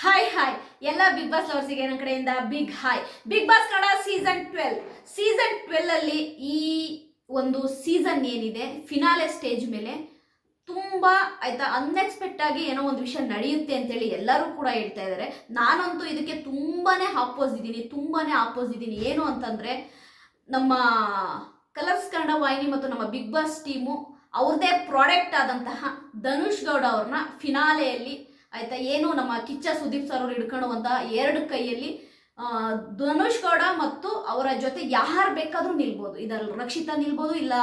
Hi hi ಎಲ್ಲ big boss ಅವರ್ಸಿಗೆ ನನ್ನ ಕಡೆಯಿಂದ big hi big boss Kannada season twelve season twelve ಅಲ್ಲಿ ಈ ಒಂದು ಸೀಸನ್ ಏನಿದೆ ಫಿನಾಲೆ ಸ್ಟೇಜ್ ಮೇಲೆ ತುಂಬ ಆಯ್ತಾ ಅನ್ಎಕ್ಸ್ಪೆಕ್ಟ್ ಆಗಿ ಏನೋ ಒಂದು ವಿಷಯ ನಡೆಯುತ್ತೆ ಅಂತೇಳಿ ಎಲ್ಲರೂ ಕೂಡ ಹೇಳ್ತಾ ಇದ್ದಾರೆ ನಾನಂತೂ ಇದಕ್ಕೆ ತುಂಬಾನೇ ಆಪೋಸ್ ಇದ್ದೀನಿ ತುಂಬಾನೇ ಆಪೋಸ್ ಇದ್ದೀನಿ ಏನು ಅಂತಂದ್ರೆ, ನಮ್ಮ ಕಲರ್ಸ್ ಕನ್ನಡ ವಾಹಿನಿ ಮತ್ತು ನಮ್ಮ ಬಿಗ್ ಬಾಸ್ ಟೀಮು ಅವ್ರದ್ದೇ ಪ್ರಾಡಕ್ಟ್ ಆದಂತಹ ಧನುಷ್ ಗೌಡ ಅವ್ರನ್ನ ಫಿನಾಲೆಯಲ್ಲಿ ಆಯ್ತಾ? ಏನು ನಮ್ಮ ಕಿಚ್ಚ ಸುದೀಪ್ ಸರ್ ಅವರು ಹಿಡ್ಕೊಳ್ಳುವಂತಹ ಎರಡು ಕೈಯಲ್ಲಿ ಧನುಷ್ ಗೌಡ ಮತ್ತು ಅವರ ಜೊತೆ ಯಾರು ಬೇಕಾದ್ರೂ ನಿಲ್ಬೋದು. ಇದರಲ್ಲಿ ರಕ್ಷಿತಾ ನಿಲ್ಬೋದು, ಇಲ್ಲ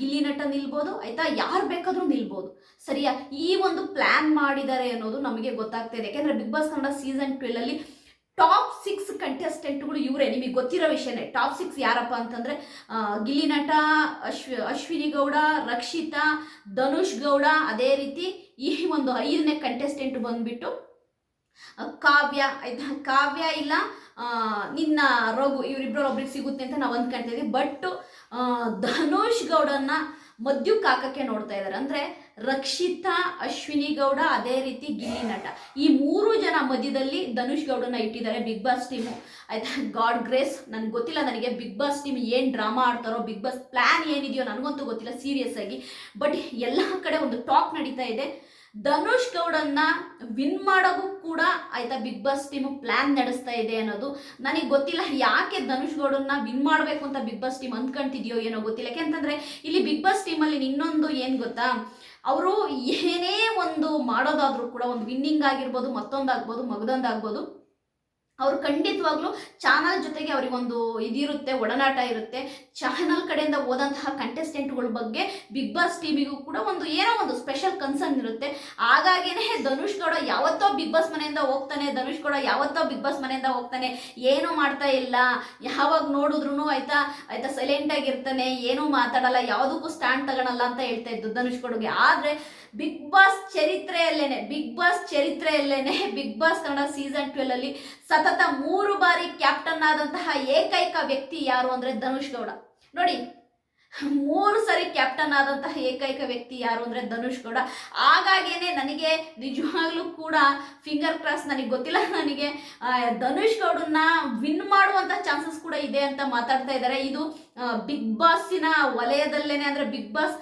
ಗಿಲ್ಲಿ ನಟ ನಿಲ್ಬೋದು, ಆಯ್ತಾ? ಯಾರು ಬೇಕಾದ್ರೂ ನಿಲ್ಬೋದು. ಸರಿಯಾ? ಈ ಒಂದು ಪ್ಲಾನ್ ಮಾಡಿದ್ದಾರೆ ಅನ್ನೋದು ನಮಗೆ ಗೊತ್ತಾಗ್ತಾ ಇದೆ. ಯಾಕೆಂದ್ರೆ big boss Kannada season twelve ಅಲ್ಲಿ ಟಾಪ್ ಸಿಕ್ಸ್ ಕಂಟೆಸ್ಟೆಂಟ್ಗಳು ಇವರೇ, ನಿಮಗೆ ಗೊತ್ತಿರೋ ವಿಷಯನೇ. ಟಾಪ್ ಸಿಕ್ಸ್ ಯಾರಪ್ಪ ಅಂತಂದರೆ ಗಿಲ್ಲಿನಟ ಗಿಲ್ಲಿ ನಟ, ಅಶ್ವ, ಅಶ್ವಿನಿ ಗೌಡ, ರಕ್ಷಿತಾ, ಧನುಷ್ ಗೌಡ, ಅದೇ ರೀತಿ ಈ ಒಂದು ಐದನೇ ಕಂಟೆಸ್ಟೆಂಟ್ ಬಂದ್ಬಿಟ್ಟು ಕಾವ್ಯ ಕಾವ್ಯ ಇಲ್ಲ ನಿನ್ನ ರಘು ಒಬ್ರಿಗೆ ಸಿಗುತ್ತೆ ಅಂತ ನಾವು ಅಂದ್ಕೊಳ್ತಾ ಇದ್ದೀವಿ. ಬಟ್ ಧನುಷ್ ಗೌಡನ್ನ ಮದ್ಯಕ್ಕೆ ಹಾಕಕ್ಕೆ ನೋಡ್ತಾ ಇದ್ದಾರೆ ಅಂದ್ರೆ ರಕ್ಷಿತಾ ಅಶ್ವಿನಿ ಗೌಡ ಅದೇ ರೀತಿ ಗಿಲ್ಲಿ ನಟ. ಈ ಮೂರು ಜನ ಮಧ್ಯದಲ್ಲಿ ಧನುಷ್ ಗೌಡನ ಇಟ್ಟಿದ್ದಾರೆ ಬಿಗ್ ಬಾಸ್ ಟೀಮು ಆಯ್ತಾ? ಗಾಡ್ ಗ್ರೇಸ್ ನನಗೆ ಗೊತ್ತಿಲ್ಲ ನನಗೆ ಬಿಗ್ ಬಾಸ್ ಟೀಮ್ ಏನು ಡ್ರಾಮಾ ಆಡ್ತಾರೋ ಬಿಗ್ ಬಾಸ್ ಪ್ಲಾನ್ ಏನಿದೆಯೋ ನನಗಂತೂ ಗೊತ್ತಿಲ್ಲ ಸೀರಿಯಸ್ ಆಗಿ. ಬಟ್ ಎಲ್ಲ ಕಡೆ ಒಂದು ಟಾಕ್ ನಡೀತಾ ಇದೆ. ಧನುಷ್ ಗೌಡನ್ನ ವಿನ್ ಮಾಡೋಕ್ಕೂ ಕೂಡ ಆಯ್ತಾ ಬಿಗ್ ಬಾಸ್ ಟೀಮ್ ಪ್ಲಾನ್ ನಡೆಸ್ತಾ ಇದೆ ಅನ್ನೋದು. ನನಗೆ ಗೊತ್ತಿಲ್ಲ ಯಾಕೆ ಧನುಷ್ ಗೌಡನ್ನ ವಿನ್ ಮಾಡಬೇಕು ಅಂತ ಬಿಗ್ ಬಾಸ್ ಟೀಮ್ ಅಂದ್ಕೊಂತಿದ್ಯೋ ಏನೋ ಗೊತ್ತಿಲ್ಲ. ಯಾಕೆಂತಂದ್ರೆ ಇಲ್ಲಿ ಬಿಗ್ ಬಾಸ್ ಟೀಮಲ್ಲಿ ಇನ್ನೊಂದು ಏನು ಗೊತ್ತಾ? ಅವರು ಏನೇ ಒಂದು ಮಾಡೋದಾದ್ರೂ ಕೂಡ ಒಂದು ವಿನ್ನಿಂಗ್ ಆಗಿರ್ಬೋದು ಮತ್ತೊಂದಾಗ್ಬೋದು ಮಗದೊಂದಾಗ್ಬೋದು ಅವರು ಖಂಡಿತವಾಗ್ಲೂ ಚಾನಲ್ ಜೊತೆಗೆ ಅವರಿಗೊಂದು ಇದಿರುತ್ತೆ, ಒಡನಾಟ ಇರುತ್ತೆ. ಚಾನಲ್ ಕಡೆಯಿಂದ ಹೋದಂತಹ ಕಂಟೆಸ್ಟೆಂಟ್ಗಳ ಬಗ್ಗೆ ಬಿಗ್ ಬಾಸ್ ಟಿವಿಗೂ ಕೂಡ ಒಂದು ಏನೋ ಒಂದು ಸ್ಪೆಷಲ್ ಕನ್ಸರ್ನ್ ಇರುತ್ತೆ. ಹಾಗಾಗಿನೇ ಧನುಷ್ ಗೌಡ ಯಾವತ್ತೋ ಬಿಗ್ ಬಾಸ್ ಮನೆಯಿಂದ ಹೋಗ್ತಾನೆ, ಧನುಷ್ ಗೌಡ ಯಾವತ್ತೋ ಬಿಗ್ ಬಾಸ್ ಮನೆಯಿಂದ ಹೋಗ್ತಾನೆ, ಏನೂ ಮಾಡ್ತಾ ಇಲ್ಲ. ಯಾವಾಗ ನೋಡಿದ್ರು ಆಯ್ತಾ ಆಯ್ತಾ ಸೈಲೆಂಟ್ ಆಗಿರ್ತಾನೆ, ಏನೂ ಮಾತಾಡಲ್ಲ, ಯಾವುದಕ್ಕೂ ಸ್ಟ್ಯಾಂಡ್ ತಗೊಳಲ್ಲ ಅಂತ ಹೇಳ್ತಾ ಇದ್ದು ಧನುಷ್ ಗೌಡಗೆ. ಆದ್ರೆ ಬಿಗ್ ಬಾಸ್ ಚರಿತ್ರೆಯಲ್ಲೇನೆ big boss ಚರಿತ್ರೆಯಲ್ಲೇನೆ big boss Kannada season twelve ಅಲ್ಲಿ ಸತತ ಮೂರು ಬಾರಿ ಕ್ಯಾಪ್ಟನ್ ಆದಂತಹ ಏಕೈಕ ವ್ಯಕ್ತಿ ಯಾರು ಅಂದ್ರೆ ಧನುಷ್ ಗೌಡ. ನೋಡಿ, ಮೂರು ಸರಿ ಕ್ಯಾಪ್ಟನ್ ಆದಂತಹ ಏಕೈಕ ವ್ಯಕ್ತಿ ಯಾರು ಅಂದ್ರೆ ಧನುಷ್ ಗೌಡ. ಹಾಗಾಗೇನೆ ನನಗೆ ನಿಜವಾಗ್ಲೂ ಕೂಡ ಫಿಂಗರ್ ಕ್ರಾಸ್ ನನಗೆ ಗೊತ್ತಿಲ್ಲ. ನನಗೆ ಧನುಷ್ ಗೌಡನ್ನ ವಿನ್ ಮಾಡುವಂತ ಚಾನ್ಸಸ್ ಕೂಡ ಇದೆ ಅಂತ ಮಾತಾಡ್ತಾ ಇದ್ದಾರೆ. ಇದು ಬಿಗ್ ಬಾಸಿನ ವಲಯದಲ್ಲೇನೆ ಅಂದ್ರೆ ಬಿಗ್ ಬಾಸ್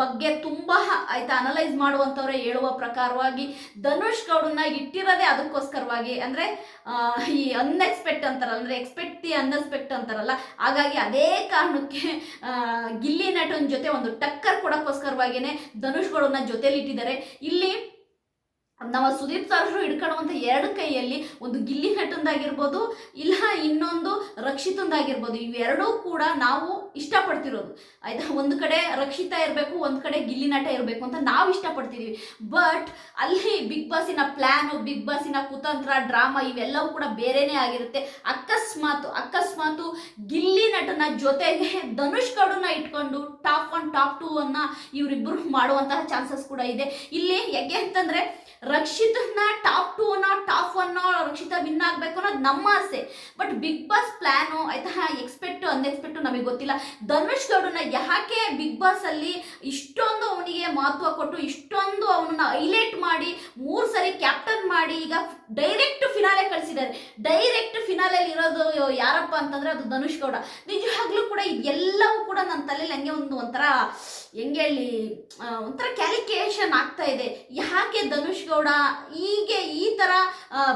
ಬಗ್ಗೆ ತುಂಬಾ ಆಯ್ತಾ, ಅನಲೈಸ್ ಮಾಡುವಂತವ್ರೆ ಹೇಳುವ ಪ್ರಕಾರವಾಗಿ ಧನುಷ್ ಗೌಡನ್ನ ಇಟ್ಟಿರೋದೇ ಅದಕ್ಕೋಸ್ಕರವಾಗಿ. ಅಂದ್ರೆ ಈ ಅನ್ಎಕ್ಸ್ಪೆಕ್ಟ್ ಅಂತಾರಲ್ಲ, ಅಂದ್ರೆ ಎಕ್ಸ್ಪೆಕ್ಟ್ ದಿ ಅನ್ಎಕ್ಸ್ಪೆಕ್ಟ್ ಅಂತಾರಲ್ಲ, ಹಾಗಾಗಿ ಅದೇ ಕಾರಣಕ್ಕೆ ಗಿಲ್ಲಿ ನಟನ್ ಜೊತೆ ಒಂದು ಟಕ್ಕರ್ ಕೊಡಕ್ಕೋಸ್ಕರವಾಗಿನೇ ಧನುಷ್ ಗೌಡನ್ನ ಜೊತೆಲಿ ಇಟ್ಟಿದ್ದಾರೆ ಇಲ್ಲಿ ನಮ್ಮ ಸುದೀಪ್ ಸರ್ ಹಿಡ್ಕೊಳ್ಳುವಂಥ ಎರಡು ಕೈಯಲ್ಲಿ ಒಂದು ಗಿಲ್ಲಿ ನಟಂದಾಗಿರ್ಬೋದು ಇಲ್ಲ ಇನ್ನೊಂದು ರಕ್ಷಿತಂದಾಗಿರ್ಬೋದು, ಇವೆರಡೂ ಕೂಡ ನಾವು ಇಷ್ಟಪಡ್ತಿರೋದು. ಆಯ್ತಾ? ಒಂದು ಕಡೆ ರಕ್ಷಿತಾ ಇರಬೇಕು, ಒಂದು ಕಡೆ ಗಿಲ್ಲಿ ನಟ ಇರಬೇಕು ಅಂತ ನಾವು ಇಷ್ಟಪಡ್ತಿದ್ದೀವಿ ಬಟ್ ಅಲ್ಲಿ ಬಿಗ್ ಬಾಸಿನ ಪ್ಲ್ಯಾನು ಬಿಗ್ ಬಾಸಿನ ಕುತಂತ್ರ, ಡ್ರಾಮಾ ಇವೆಲ್ಲವೂ ಕೂಡ ಬೇರೆನೇ ಆಗಿರುತ್ತೆ. ಅಕಸ್ಮಾತ್, ಅಕಸ್ಮಾತು ಗಿಲ್ಲಿ ನಟನ ಜೊತೆಗೆ ಧನುಷ್ ಕಡನ್ನ ಇಟ್ಕೊಂಡು ಟಾಪ್ ಒನ್ ಟಾಪ್ ಟೂ ಅನ್ನ ಇವರಿಬ್ಬರು ಮಾಡುವಂತಹ ಚಾನ್ಸಸ್ ಕೂಡ ಇದೆ. ಇಲ್ಲಿ ಯಾಕೆ ಅಂತಂದ್ರೆ ರಕ್ಷಿತನ ಟಾಪ್ ಟು ಅನ್ನೋ ಟಾಪ್ ಒನ್ ರಕ್ಷಿತ ವಿನ್ ಆಗಬೇಕು ಅನ್ನೋದು ನಮ್ಮ ಆಸೆ. ಬಟ್ ಬಿಗ್ ಬಾಸ್ ಪ್ಲಾನು ಆಯ್ತಾ ಎಕ್ಸ್ಪೆಕ್ಟ್ ಅನ್ಎಕ್ಸ್ಪೆಕ್ಟ್ ನಮಗೆ ಗೊತ್ತಿಲ್ಲ. ಧನುಷ್ ಗೌಡನ ಯಾಕೆ ಬಿಗ್ ಬಾಸ್ ಅಲ್ಲಿ ಇಷ್ಟೊಂದು ಅವನಿಗೆ ಮಹತ್ವ ಕೊಟ್ಟು ಇಷ್ಟೊಂದು ಅವನನ್ನ ಹೈಲೈಟ್ ಮಾಡಿ ಮೂರು ಸರಿ ಕ್ಯಾಪ್ಟನ್ ಮಾಡಿ ಈಗ ಡೈರೆಕ್ಟ್ ಫಿನಾಲೆ ಕಳಿಸಿದ್ದಾರೆ ಡೈರೆಕ್ಟ್ ಫಿನಾಲೆಯಲ್ಲಿ ಇರೋದು ಯಾರಪ್ಪ ಅಂತಂದ್ರೆ ಅದು ಧನುಷ್ ಗೌಡ. ನಿಜವಾಗ್ಲೂ ಕೂಡ ಇದೆಲ್ಲವೂ ಕೂಡ ನನ್ನ ತಲೆಯಲ್ಲಿ ಹಂಗೆ ಒಂದು ಒಂಥರ ಹೆಂಗೆ ಹೇಳಿ ಒಂಥರ ಕ್ಯಾಲಿಕ್ಯುಲೇಷನ್ ಆಗ್ತಾ ಇದೆ. ಯಾಕೆ ಧನುಷ್ ಗೌಡ ಹೀಗೆ ಈ ತರ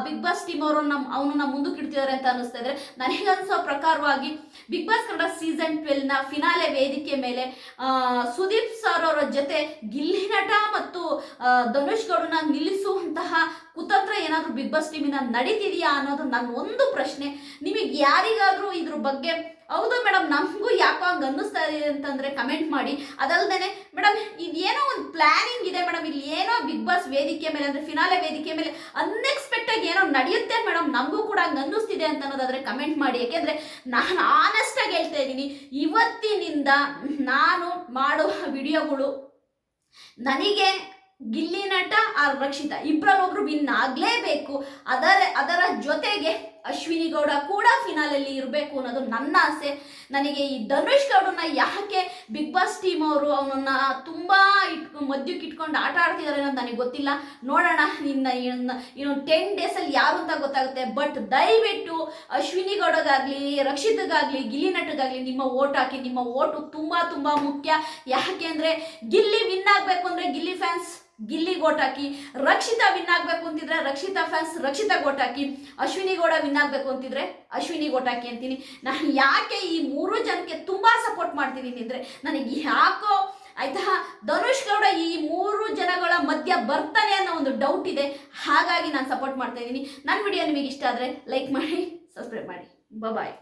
ಬಿಗ್ ಬಾಸ್ ಟೀಮ್ ಅವರನ್ನ, ಅವನನ್ನ ಮುಂದಕ್ಕೆ ಇಡ್ತಿದ್ದಾರೆ ಅಂತ ಅನಿಸ್ತಾ ಇದ್ರೆ ನನಗನ್ಸೋ ಪ್ರಕಾರವಾಗಿ ಬಿಗ್ ಬಾಸ್ ಕನ್ನಡ ಸೀಸನ್ ಟ್ವೆಲ್ನ ಫಿನಾಲೆ ವೇದಿಕೆ ಮೇಲೆ ಸುದೀಪ್ ಸರ್ ಅವರ ಜೊತೆ ಗಿಲ್ಲಿ ನಟ ಮತ್ತು ಧನುಷ್ ಗೌಡನ ನಿಲ್ಲಿಸುವಂತಹ ಕುತಂತ್ರ ಏನಾದರೂ ಬಿಗ್ ಬಾಸ್ ಟೀಮಿನ ನಡೀತಿದೆಯಾ ಅನ್ನೋದು ನನ್ನ ಒಂದು ಪ್ರಶ್ನೆ. ನಿಮಗೆ ಯಾರಿಗಾದರೂ ಇದ್ರ ಬಗ್ಗೆ ಹೌದು ಮೇಡಮ್, ನಮಗೂ ಯಾಕೋ ಹಂಗೆ ಅನ್ನಿಸ್ತಾ ಇದೆ ಅಂತಂದರೆ ಕಮೆಂಟ್ ಮಾಡಿ. ಅದಲ್ದೇನೆ, ಮೇಡಮ್, ಇದೇನೋ ಒಂದು ಪ್ಲಾನಿಂಗ್ ಇದೆ ಮೇಡಮ್, ಇಲ್ಲಿ ಏನೋ ಬಿಗ್ ಬಾಸ್ ವೇದಿಕೆ ಮೇಲೆ, ಅಂದ್ರೆ ಫಿನಾಲೆ ವೇದಿಕೆ ಮೇಲೆ ಅನ್ಎಕ್ಸ್ಪೆಕ್ಟ್ ಆಗಿ ಏನೋ ನಡೆಯುತ್ತೆ ಮೇಡಮ್, ನಮಗೂ ಕೂಡ ಹಂಗೆ ಅನ್ನಿಸ್ತಿದೆ ಅಂತ ಅನ್ನೋದಾದರೆ ಕಮೆಂಟ್ ಮಾಡಿ. ಯಾಕೆಂದ್ರೆ ನಾನು ಆನೆಸ್ಟ್ ಆಗಿ ಹೇಳ್ತಾ ಇದ್ದೀನಿ, ಇವತ್ತಿನಿಂದ ನಾನು ಮಾಡುವ ವಿಡಿಯೋಗಳು ನನಗೆ ಗಿಲ್ಲಿ ನಟ ಆ ರಕ್ಷಿತ ಇಬ್ಬರಲ್ಲೊಬ್ರು ವಿನ್ ಆಗಲೇಬೇಕು. ಅದರ ಅದರ ಜೊತೆಗೆ ಅಶ್ವಿನಿ ಗೌಡ ಕೂಡ ಫಿನಾಲಲ್ಲಿ ಇರಬೇಕು ಅನ್ನೋದು ನನ್ನ ಆಸೆ. ನನಗೆ ಈ ಧನುಷ್ ಗೌಡನ್ನ ಯಾಕೆ ಬಿಗ್ ಬಾಸ್ ಟೀಮ್ ಅವರು ಅವನನ್ನ ತುಂಬಾ ಇಟ್ಕೊ ಮಧ್ಯಕ್ಕೆ ಇಟ್ಕೊಂಡು ಆಟ ಆಡ್ತಿದ್ದಾರೆ ಅನ್ನೋದು ನನಗೆ ಗೊತ್ತಿಲ್ಲ. ನೋಡೋಣ, ನಿನ್ನ ಇನ್ನೊಂದು ಇನ್ನು ಟೆನ್ ಡೇಸಲ್ಲಿ ಯಾರು ಅಂತ ಗೊತ್ತಾಗುತ್ತೆ. ಬಟ್ ದಯವಿಟ್ಟು ಅಶ್ವಿನಿ ಗೌಡಗಾಗಲಿ, ರಕ್ಷಿತ್ಗಾಗಲಿ, ಗಿಲ್ಲಿ ನಟಗಾಗಲಿ, ನಿಮ್ಮ ಓಟ್ ಹಾಕಿ, ನಿಮ್ಮ ಓಟು ತುಂಬಾ ತುಂಬಾ ಮುಖ್ಯ. ಯಾಕೆ ಅಂದರೆ ಗಿಲ್ಲಿ ವಿನ್ ಆಗಬೇಕು ಅಂದ್ರೆ ಗಿಲ್ಲಿ ಫ್ಯಾನ್ಸ್ ಗಿಲ್ಲಿ ಗೋಟಾಕಿ ರಕ್ಷಿತಾ ವಿನ್ ಆಗ್ಬೇಕು ಅಂತಿದ್ರೆ ರಕ್ಷಿತಾ ಫ್ಯಾನ್ಸ್ ರಕ್ಷಿತಾ ಗೋಟಾಕಿ ಅಶ್ವಿನಿ ಗೌಡ ವಿನ್ ಆಗ್ಬೇಕು ಅಂತಿದ್ರೆ ಅಶ್ವಿನಿ ಗೋಟಾಕಿ ಅಂತೀನಿ. ನಾನು ಯಾಕೆ ಈ ಮೂರು ಜನಕ್ಕೆ ತುಂಬಾ ಸಪೋರ್ಟ್ ಮಾಡ್ತಿದ್ದೀನಿ ಅಂದ್ರೆ ನನಗೆ ಯಾಕೋ ಆಯ್ತಾ, ಧನುಷ್ ಗೌಡ ಈ ಮೂರು ಜನಗಳ ಮಧ್ಯ ಬರ್ತಾನೆ ಅನ್ನೋ ಒಂದು ಡೌಟ್ ಇದೆ. ಹಾಗಾಗಿ ನಾನು ಸಪೋರ್ಟ್ ಮಾಡ್ತಾ ಇದ್ದೀನಿ. ನನ್ನ ವಿಡಿಯೋ ನಿಮಗೆ ಇಷ್ಟ ಆದರೆ ಲೈಕ್ ಮಾಡಿ ಸಬ್ಸ್ಕ್ರೈಬ್ ಮಾಡಿ. ಬಾಯ್